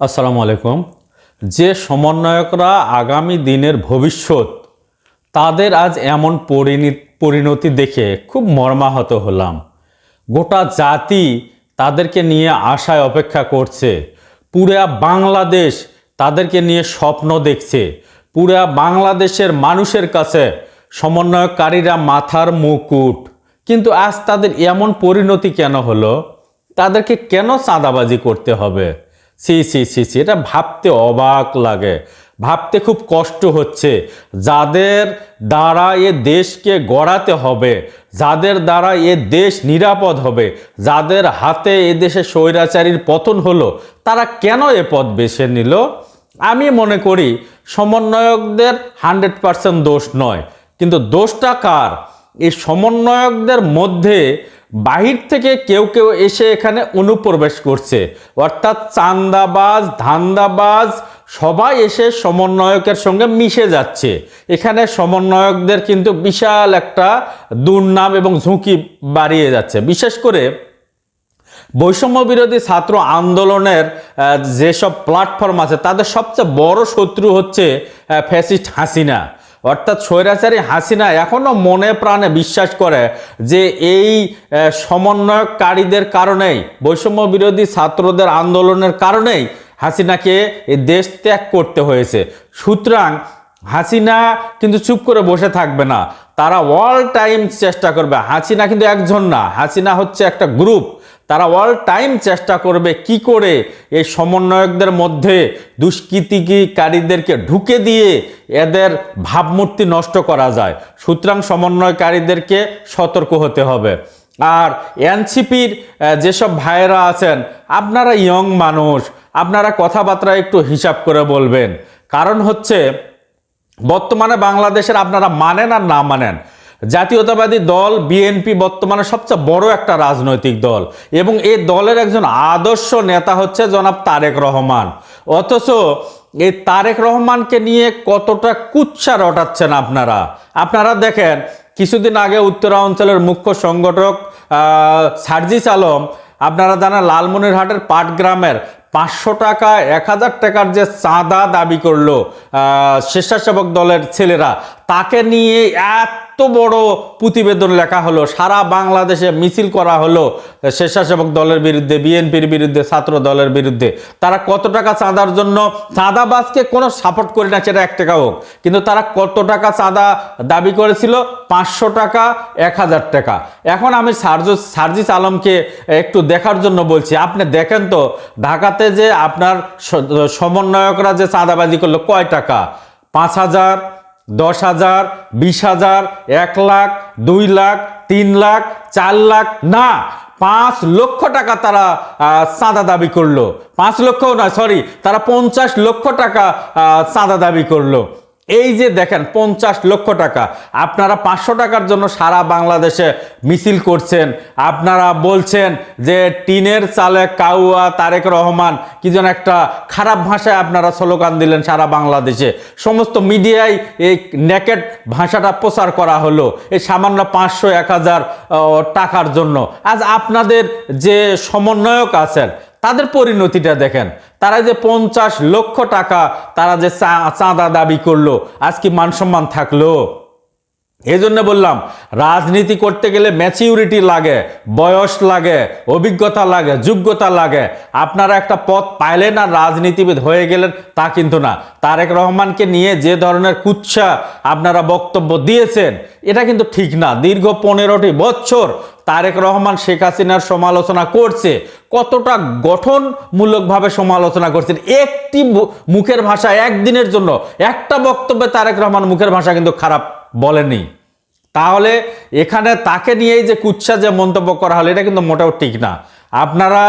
আসসালামু আলাইকুম। যে সমন্বয়করা আগামী দিনের ভবিষ্যৎ, তাদের আজ এমন পরিণি- পরিণতি দেখে খুব মর্মাহত হলাম। গোটা জাতি তাদেরকে নিয়ে আশায় অপেক্ষা করছে। পুরা বাংলাদেশ তাদেরকে নিয়ে স্বপ্ন দেখছে। পুরা বাংলাদেশের মানুষের কাছে সমন্বয়কারীরা মাথার মুকুট। কিন্তু আজ তাদের এমন পরিণতি কেন হলো? তাদেরকে কেন চাঁদাবাজি করতে হবে? সি সি সি সি, এটা ভাবতে অবাক লাগে। ভাবতে খুব কষ্ট হচ্ছে। যাদের দ্বারা এ দেশকে গড়াতে হবে, যাদের দ্বারা এ দেশ নিরাপদ হবে, যাদের হাতে এ দেশে স্বৈরাচারীর পতন হলো, তারা কেন এ পদ বেছে নিল? আমি মনে করি সমন্বয়কদের হান্ড্রেড পার্সেন্ট দোষ নয়। কিন্তু দোষটা কার? এই সমন্বয়কদের মধ্যে বাহির থেকে কেউ কেউ এসে এখানে অনুপ্রবেশ করছে। অর্থাৎ চান্দাবাজ, ধান্দাবাজ সবাই এসে সমন্বয়কের সঙ্গে মিশে যাচ্ছে। এখানে সমন্বয়কদের কিন্তু বিশাল একটা দুর্নাম এবং ঝুঁকি বাড়িয়ে যাচ্ছে। বিশেষ করে বৈষম্য বিরোধী ছাত্র আন্দোলনের যেসব প্ল্যাটফর্ম আছে, তাদের সবচেয়ে বড় শত্রু হচ্ছে ফ্যাসিস্ট হাসিনা। অর্থাৎ স্বৈরাচারী হাসিনা এখনও মনে প্রাণে বিশ্বাস করে যে এই সমন্বয়কারীদের কারণেই, বৈষম্য বিরোধী ছাত্রদের আন্দোলনের কারণেই হাসিনাকে দেশ ত্যাগ করতে হয়েছে। সুতরাং হাসিনা কিন্তু চুপ করে বসে থাকবে না। তারা অল টাইম চেষ্টা করবে। হাসিনা কিন্তু একজন না। হাসিনা হচ্ছে একটা গ্রুপ তারা অল টাইম চেষ্টা করবে কি করে এই সমন্বয়কদের মধ্যে দুষ্কৃতিকারীদেরকে ঢুকে দিয়ে এদের ভাবমূর্তি নষ্ট করা যায়। সুতরাং সমন্বয়কারীদেরকে সতর্ক হতে হবে। আর এনসিপির যেসব ভাইয়েরা আছেন, আপনারা ইয়ং মানুষ, আপনারা কথাবার্তা একটু হিসাব করে বলবেন। কারণ হচ্ছে, বর্তমানে বাংলাদেশের আপনারা মানেন আর না মানেন। জাতীয়তাবাদী দল বিএনপি বর্তমানে সবচেয়ে বড় একটা রাজনৈতিক দল এবং এই দলের একজন আদর্শ নেতা হচ্ছে জনাব তারেক রহমান। অথচ এই তারেক রহমানকে নিয়ে কতটা কুৎসা রটাচ্ছেন আপনারা? আপনারা দেখেন, কিছুদিন আগে উত্তরাঞ্চলের মুখ্য সংগঠক সার্জিস আলম, আপনারা জানেন লালমনিরহাটের পাটগ্রামের পাঁচশো টাকা, এক হাজার টাকার যে চাঁদা দাবি করল স্বেচ্ছাসেবক দলের ছেলেরা তাকে নিয়ে এত বড় প্রতিবেদন লেখা হলো, সারা বাংলাদেশে মিছিল করা হলো স্বেচ্ছাসেবক দলের বিরুদ্ধে, বিএনপির বিরুদ্ধে, ছাত্র দলের বিরুদ্ধে। তারা কত টাকা চাঁদার জন্য, চাঁদাবাজকে কোনো সাপোর্ট করি না, সেটা এক টাকা হোক, কিন্তু তারা কত টাকা চাঁদা দাবি করেছিল? পাঁচশো টাকা, এক হাজার টাকা। এখন আমি সার্জুস সার্জিস আলমকে একটু দেখার জন্য বলছি, আপনি দেখেন তো, ঢাকাতে যে আপনার সমন্বয়করা যে চাঁদাবাজি করল, কয় টাকা? পাঁচ হাজার দশ হাজার, বিশ হাজার, এক লাখ, দুই লাখ, তিন লাখ, চার লাখ, না, পাঁচ লক্ষ টাকা তারা চাঁদা দাবি করল। পাঁচ লক্ষ না সরি তারা পঞ্চাশ লক্ষ টাকা চাঁদা দাবি করল। এই যে দেখেন, পঞ্চাশ লক্ষ টাকা। আপনারা পাঁচশো টাকার জন্য সারা বাংলাদেশে মিছিল করছেন। আপনারা বলছেন যে টিনের চালে কাউয়া, তারেক রহমান, কি যেন একটা খারাপ ভাষায় আপনারা স্লোগান দিলেন সারা বাংলাদেশে। সমস্ত মিডিয়ায় এই নেকেট ভাষাটা প্রচার করা হলো এই সামান্য পাঁচশো, এক হাজার টাকার জন্য। আজ আপনাদের যে সমন্বয়ক আছেন, তাদের পরিণতিটা দেখেন। তারা যে পঞ্চাশ লক্ষ টাকা তারা যে চাঁদা দাবি করল আজকে মানসম্মান মান সম্মান থাকল? এই জন্য বললাম, রাজনীতি করতে গেলে ম্যাচিউরিটি লাগে, বয়স লাগে, অভিজ্ঞতা লাগে, যোগ্যতা লাগে। আপনারা একটা পথ পাইলেন আর রাজনীতিবিদ হয়ে গেলেন, তা কিন্তু না। তারেক রহমানকে নিয়ে যে ধরনের কুৎসা আপনারা বক্তব্য দিয়েছেন, এটা কিন্তু ঠিক না। দীর্ঘ পনেরোটি বছর তারেক রহমান, শেখ হাসিনার সমালোচনা করছে, কতটা গঠনমূলকভাবে সমালোচনা করছেন? একটি মুখের ভাষা একদিনের জন্য, একটা বক্তব্যে তারেক রহমান মুখের ভাষা কিন্তু খারাপ বলেনি তাহলে এখানে তাকে নিয়েই যে কুচ্ছা যে মন্তব্য করা হলো, এটা কিন্তু মোটেও ঠিক না। আপনারা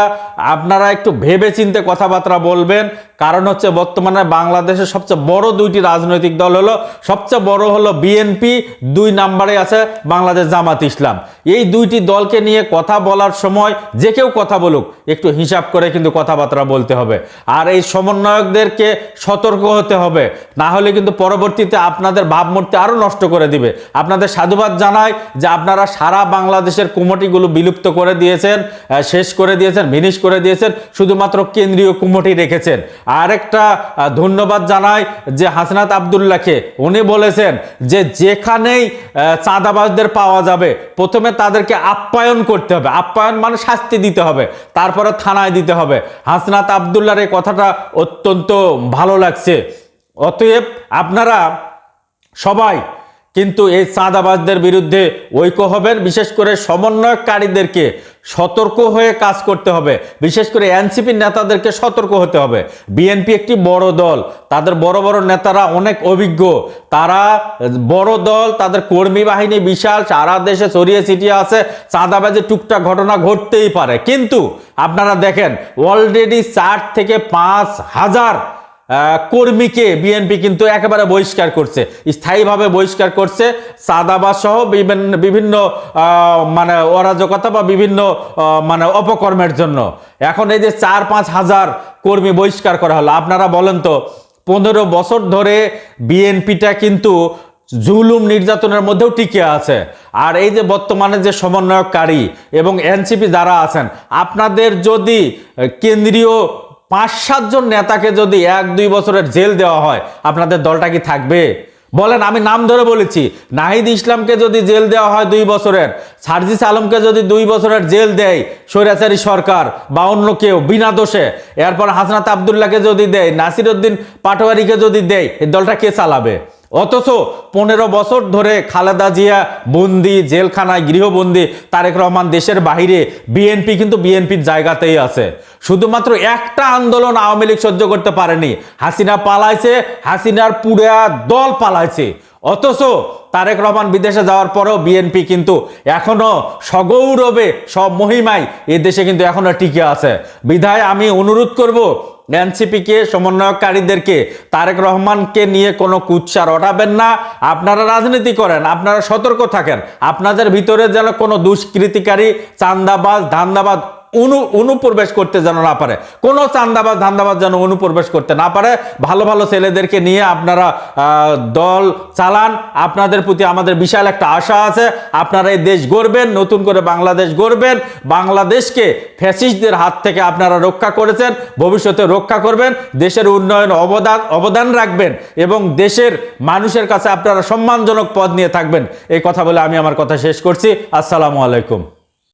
আপনারা একটু ভেবে চিনতে কথাবার্তা বলবেন কারণ হচ্ছে বর্তমানে বাংলাদেশের সবচেয়ে বড় দুইটি রাজনৈতিক দল হলো, সবচেয়ে বড় হলো বিএনপি, দুই নাম্বারে আছে বাংলাদেশ জামাত ইসলাম। এই দুইটি দলকে নিয়ে কথা বলার সময় যে কেউ কথা বলুক, একটু হিসাব করে কিন্তু কথাবার্তা বলতে হবে। আর এই সমন্বয়কদেরকে সতর্ক হতে হবে, না হলে কিন্তু পরবর্তীতে আপনাদের ভাবমূর্তি আরও নষ্ট করে দিবে। আপনাদের সাধুবাদ জানাই যে আপনারা সারা বাংলাদেশের কুমটিগুলো বিলুপ্ত করে দিয়েছেন শেষ করে দিয়েছেন ভিনিশ করে দিয়েছেন, শুধুমাত্র কেন্দ্রীয় কুমটি রেখেছেন। আরেকটা ধন্যবাদ জানাই যে হাসনাত আবদুল্লাহকে। উনি বলেছেন যে যেখানেই চাঁদাবাজদের পাওয়া যাবে, প্রথমে তাদেরকে আপ্যায়ন করতে হবে। আপ্যায়ন মানে শাস্তি দিতে হবে, তারপরে থানায় দিতে হবে। হাসনাত আবদুল্লার এই কথাটা অত্যন্ত ভালো লাগছে। অতএব আপনারা সবাই কিন্তু এই চাঁদাবাজদের বিরুদ্ধে ঐক্য হবেন, বিশেষ করে সমন্বয়কারীদেরকে সতর্ক হয়ে কাজ করতে হবে। বিশেষ করে এনসিপির নেতাদেরকে সতর্ক হতে হবে। বিএনপি একটি বড় দল, তাদের বড় বড় নেতারা অনেক অভিজ্ঞ। তারা বড় দল, তাদের কর্মী বাহিনী বিশাল, সারা দেশে ছড়িয়ে ছিটিয়ে আছে। চাঁদাবাজের টুকটাক ঘটনা ঘটতেই পারে। কিন্তু আপনারা দেখেন অলরেডি চার থেকে পাঁচ হাজার কর্মীকে বিএনপি কিন্তু একেবারে বহিষ্কার করছে। স্থায়ীভাবে বহিষ্কার করছে সাদাবাস সহ বিভিন্ন বিভিন্ন মানে অরাজকতা বা বিভিন্ন মানে অপকর্মের জন্য। এখন এই যে চার পাঁচ হাজার কর্মী বহিষ্কার করা হলো, আপনারা বলেন তো, পনেরো বছর ধরে বিএনপিটা কিন্তু জুলুম নির্যাতনের মধ্যেও টিকে আছে। আর এই যে বর্তমানে যে সমন্বয়কারী এবং এনসিপি যারা আছেন, আপনাদের যদি কেন্দ্রীয় পাঁচ সাতজন নেতাকে যদি এক দুই বছরের জেল দেওয়া হয়, আপনাদের দলটা কি থাকবে? বলেন, আমি নাম ধরে বলেছি, নাহিদ ইসলামকে যদি জেল দেওয়া হয় দুই বছরের, সার্জিস আলমকে যদি দুই বছরের জেল দেয় স্বৈরাচারী সরকার বা অন্য কেউ, বিনা দোষে, এরপর হাসনাত আবদুল্লাহকে যদি দেয়, নাসিরউদ্দিন পাটোয়ারিকে যদি দেয়, এই দলটা কে চালাবে? অথচ পনেরো বছর ধরে খালেদা জিয়া বন্দি, জেলখানায় গৃহবন্দী, তারেক রহমান দেশের বাইরে বিএনপি কিন্তু বিএনপির জায়গাতেই আছে। শুধুমাত্র একটা আন্দোলন আওয়ামী লীগ সহ্য করতে পারেনি। হাসিনা পালাইছে, হাসিনার পুরা দল পালাইছে। অথচ তারেক রহমান বিদেশে যাওয়ার পরেও বিএনপি কিন্তু এখনও সগৌরবে, সব মহিমায় এ দেশে কিন্তু এখনও টিকে আছে। বিধায় আমি অনুরোধ করব এনসিপিকে সমন্বয়কারীদেরকে তারেক রহমানকে নিয়ে কোনো কুৎসা রটাবেন না। আপনারা রাজনীতি করেন, আপনারা সতর্ক থাকেন। আপনাদের ভিতরে যেন কোনো দুষ্কৃতিকারী, চান্দাবাজ, ধান্দাবাজ অনু, অনুপ্রবেশ করতে যেন না পারে। কোনো চান্দাবাজ, ধান্দাবাজ যেন অনুপ্রবেশ করতে না পারে। ভালো ভালো ছেলেদেরকে নিয়ে আপনারা দল চালান। আপনাদের প্রতি আমাদের বিশাল একটা আশা আছে। আপনারা এই দেশ গড়বেন, নতুন করে বাংলাদেশ গড়বেন। বাংলাদেশকে ফ্যাসিস্টদের হাত থেকে আপনারা রক্ষা করেছেন, ভবিষ্যতে রক্ষা করবেন। দেশের উন্নয়ন অবদান অবদান রাখবেন এবং দেশের মানুষের কাছে আপনারা সম্মানজনক পদ নিয়ে থাকবেন। এই কথা বলে আমি আমার কথা শেষ করছি। আসসালামু আলাইকুম।